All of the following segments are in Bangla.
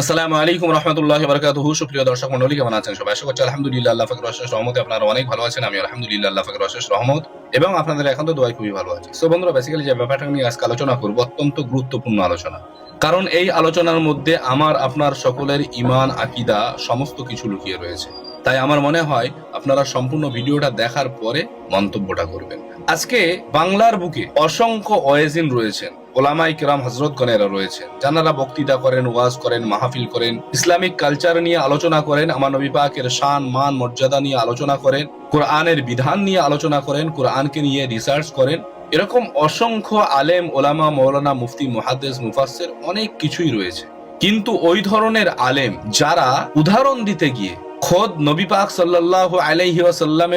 আসসালামু আলাইকুম রহমতুল্লাহ বারকাতুহু। সুপ্রিয় দর্শক মন্ডলী কেমন আছেন সবাই? আশা করছি আলহামদুলিল্লাহ আল্লাহ ফাকর অশেষ রহমতে আপনারা অনেক ভালো আছেন। আমি আলহামদুলিল্লাহ আল্লাহ ফাকর অশেষ রহমত এবং আপনাদের এখন তো দোয়াই খুবই ভালো আছে। সো বন্ধুরা বেসিক্যালি যে ব্যাপারটা নিয়ে আজকে আলোচনা করব, অত্যন্ত গুরুত্বপূর্ণ আলোচনা। কারণ এই আলোচনার মধ্যে আমার, আপনার সকলের ইমান আকিদা সমস্ত কিছু লুকিয়ে রয়েছে। তাই আমার মনে হয় আপনারা সম্পূর্ণ ভিডিওটা দেখার পরে মন্তব্যটা করবেন। আজকে বাংলার বুকে অসংখ্য ওয়েজিন রয়েছেন। ওলামাই কিরাম হজরত গণেরা রয়েছেন। যারা বক্তৃতা করেন, ওয়াজ করেন, মাহফিল করেন, ইসলামিক কালচার নিয়ে আলোচনা করেন, আমার নবী পাকের শান, মান, মর্যাদা নিয়ে আলোচনা করেন, কোরআনের বিধান নিয়ে আলোচনা করেন, কোরআনকে নিয়ে রিসার্চ করেন। এরকম অসংখ্য আলেম, ওলামা, মৌলানা, মুফতি, মুহাদ্দেস, মুফাসসির অনেক কিছুই রয়েছে। কিন্তু ওই ধরনের আলেম যারা উদাহরণ দিতে গিয়ে খোদ নবী পাক সাল্লাল্লাহু আলাইহি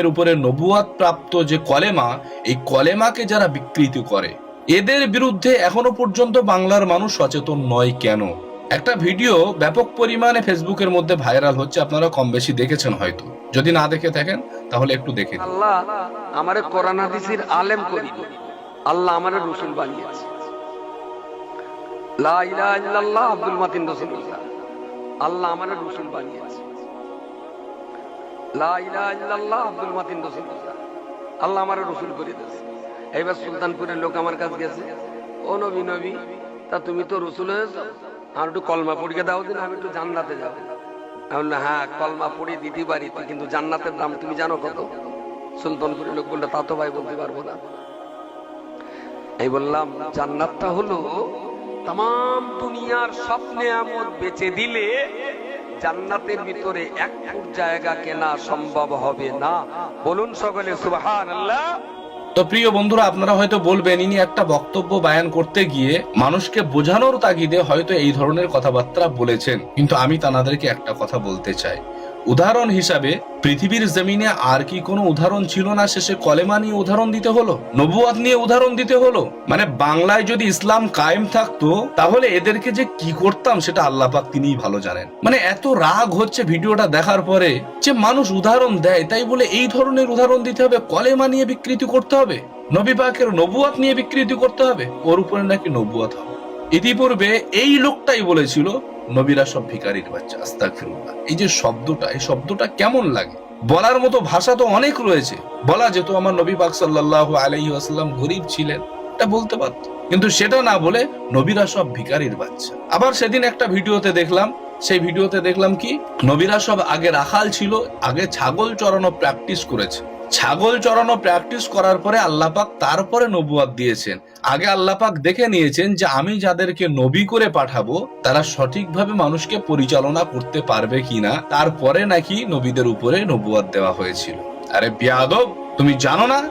উপরে নবুয়াত প্রাপ্ত যে কলেমা, এই কলেমাকে যারা বিকৃতি করে এদের বিরুদ্ধে এখনও পর্যন্ত বাংলার মানুষ সচেতন নয় কেন? একটা ভিডিও ব্যাপক পরিমাণে ফেসবুকের মধ্যে ভাইরাল হচ্ছে, আপনারা কম বেশি দেখেছেন হয়তো। যদি না দেখে থাকেন, তাহলে একটু দেখে আল্লাহ আমারে কোরআন, হাদিসের আলেম করি। আল্লাহ আমারে রসুল বানিয়েছে। লা ইলাহা ইল্লাল্লাহ, আব্দুল মাতিন রাসূলুল্লাহ আল্লাহ আমারে রসুল বানিয়েছে। লা ইলাহা ইল্লাল্লাহ, আব্দুল মাতিন রাসূলুল্লাহ আল্লাহ আমারে রসুল করে দিয়েছে। এইবার সুলতানপুরের লোক আমার কাছে গেছে। ও নবী নবী, তা তুমি তো রসুল হয়েছ। আর একটু কলমা পড়িয়ে দাও দিন, আমি একটু জান্নাতে যাব। আমি বললাম হ্যাঁ কলমা পড়িয়ে দিতে পারি কিন্তু জান্নাতের দাম তুমি জানো কত? সুলতানপুরের লোক বলল, তা তো ভাই বলতে পারব না। এই বললাম, জান্নাতটা হলো তাম দুনিয়ার স্বপ্নে আমদ বেচে দিলে জান্নাতের ভিতরে এক ফুট জায়গা কেনা সম্ভব হবে না। বলুন সকলে সুবহান আল্লাহ তো প্রিয় বন্ধুরা, আপনারা হয়তো বলবেন, ইনি একটা বক্তব্য বায়ান করতে গিয়ে মানুষকে বোঝানোর তাগিদে হয়তো এই ধরনের কথাবার্তা বলেছেন। কিন্তু আমি তানাদেরকে একটা কথা বলতে চাই। উদাহরণ হিসাবে, পৃথিবীর জমিনে আর কি কোনো উদাহরণ ছিল না? শেষে কলেমা নিয়ে উদাহরণ দিতে হলো? নবুয়াত নিয়ে উদাহরণ দিতে হলো? মানে বাংলায় যদি ইসলাম কায়েম থাকতো, তাহলে এদেরকে যে কি করতাম সেটা আল্লাহ পাক তিনিই ভালো জানেন। মানে এত রাগ হচ্ছে ভিডিওটা দেখার পরে যে মানুষ উদাহরণ দেয়, তাই বলে এই ধরনের উদাহরণ দিতে হবে, কলেমা নিয়ে বিকৃতি করতে হবে? নবী পাকের নিয়ে বিকৃতি করতে হবে? ওর উপরে নাকি নবুয়াত হবে? ইতিপূর্বে এই লোকটাই বলেছিল নবীরা সব ভিকারির বাচ্চা, আস্তাগফিরুল্লাহ। এই যে শব্দটা, এই শব্দটা কেমন লাগে? বলার মতো ভাষা তো অনেক রয়েছে। বলা যেত আমার নবী পাক সাল্লাল্লাহু আলাইহি ওয়াসাল্লাম গরিব ছিলেন, এটা বলতে পারত। কিন্তু সেটা না বলে নবীরা সব ভিকারির বাচ্চা। আবার সেদিন একটা ভিডিওতে দেখলাম, সেই ভিডিওতে দেখলাম কি, নবীরা সব আগে রাখাল ছিল, আগে ছাগল চড়ানো প্র্যাকটিস করেছে। ছাগল চড়ানো প্র্যাকটিস করার পরে আল্লাপাক তারপরে নবুয়াদ দিয়েছেন। আগে আল্লাপাক দেখে নিয়েছেন যে আমি যাদেরকে নবী করে পাঠাবো, তারা সঠিকভাবে মানুষকে পরিচালনা করতে পারবে কিনা, তারপরে নাকি নবীদের উপরে নবুয়াদ দেওয়া হয়েছিল। আরে বিয়াদব, তুমি জানো না?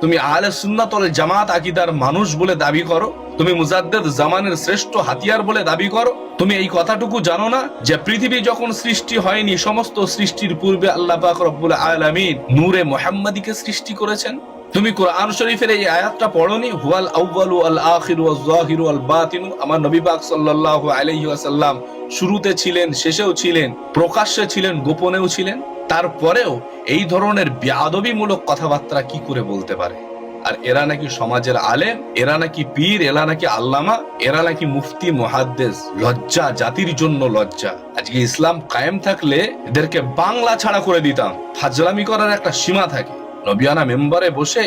তুমি আহলে সুন্নাতল জামাত আকিদার মানুষ বলে দাবি করো। তুমি মুজাদ্দেদ জামানের শ্রেষ্ঠ হাতিয়ার বলে দাবি করো। তুমি এই কথাটুকু জানো না যে পৃথিবী যখন সৃষ্টি হয়নি, সমস্ত সৃষ্টির পূর্বে আল্লাহ পাক রব্বুল আলামিন নূরে মুহাম্মাদিকে সৃষ্টি করেছেন। তুমি কোরআন শরীফের এই আয়াতটা পড়নি, হুয়াল আউয়ালু আল আখিরু ওয়াল যাহিরু আল বাতিনু আমার নবী পাক সাল্লাল্লাহু আলাইহি ওয়াসাল্লাম শুরুতে ছিলেন, শেষেও ছিলেন, প্রকাশ্যে ছিলেন, গোপনেও ছিলেন। তারপরেও এই ধরনের বেয়াদবিমূলক কথাবার্তা কি করে বলতে পারে? আর এরা নাকি সমাজের আলেম, এরা নাকি পীর, এরা নাকি আল্লামা, এরা নাকি মুফতি, মহাদ্দেস, লজ্জা, জাতির জন্য লজ্জা। আজকে ইসলাম কায়েম থাকলে এদেরকে বাংলা ছাড়া করে দিতাম। ফাজলামি করার একটা সীমা থাকে। নবিয়ানা মেম্বারে বসে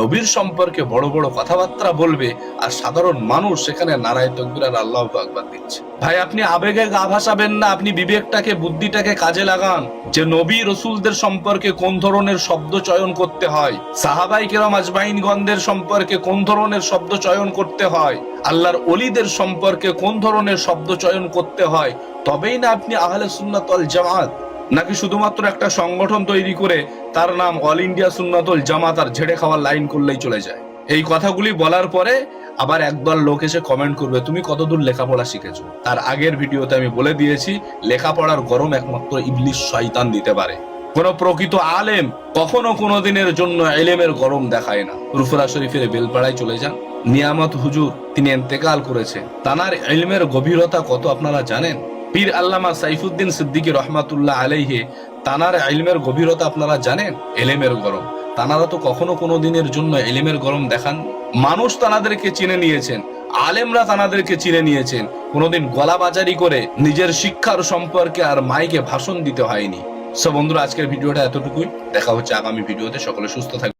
নবীর সম্পর্কে বড় বড় কথাবার্তা বলবে আর সাধারণ মানুষ সেখানে নারায় তকবির আর আল্লাহ আকবার দিচ্ছে। ভাই, আপনি আবেগে গা ভাসাবেন না, আপনি বিবেকটাকে, বুদ্ধিটাকে কাজে লাগান। যে নবী রসুলদের সম্পর্কে কোন ধরনের শব্দ চয়ন করতে হয়, সাহাবাই কেরাম আজমাইন গন্ধের সম্পর্কে কোন ধরনের শব্দ চয়ন করতে হয়, আল্লাহর অলিদের সম্পর্কে কোন ধরনের শব্দ চয়ন করতে হয়, তবেই না আপনি আহলে সুন্নাতল জামাত নাকি শুধুমাত্র একটা সংগঠন তৈরি করে তার নাম অল ইন্ডিয়া সুন্নাতল জামাত আর ঝেড়ে খাওয়ার লাইন করলেই চলে যায়? এই কথাগুলি বলার পরে আবার একদল লোক এসে কমেন্ট করবে, তুমি কতদূর লেখাপড়া শিখেছো? তার আগের ভিডিওতে আমি বলে দিয়েছি, লেখাপড়ার গরম একমাত্র ইবলিশ শয়তান দিতে পারে। কোন প্রকৃত আলেম কখনো কোনো দিনের জন্য এলেমের গরম দেখায় না। রুফরা শরীফের বেলপাড়ায় চলে যান। নিয়ামত হুজুর তিনি এন্তেকাল করেছেন। তানার এলমের গভীরতা কত আপনারা জানেন? পীর আল্লামা সাইফুদ্দিন সিদ্দিকী রহমাতুল্লাহ আলাইহে, তানার ইলমের গভীরতা আপনারা জানেন, এলেমের গরম। তানারা তো কখনো কোনো দিনের জন্য এলেমের গরম দেখান। মানুষ তানাদেরকে চিনে নিয়েছেন, আলেমরা তানাদেরকে চিনে নিয়েছেন। কোনোদিন গলাবাজারি করে নিজের শিক্ষার সম্পর্কে আর মাইকে ভাষণ দিতে হয়নি। সো বন্ধুরা, আজকের ভিডিওটা এতটুকুই। দেখা হচ্ছে আগামী ভিডিওতে। সকলে সুস্থ থাকবে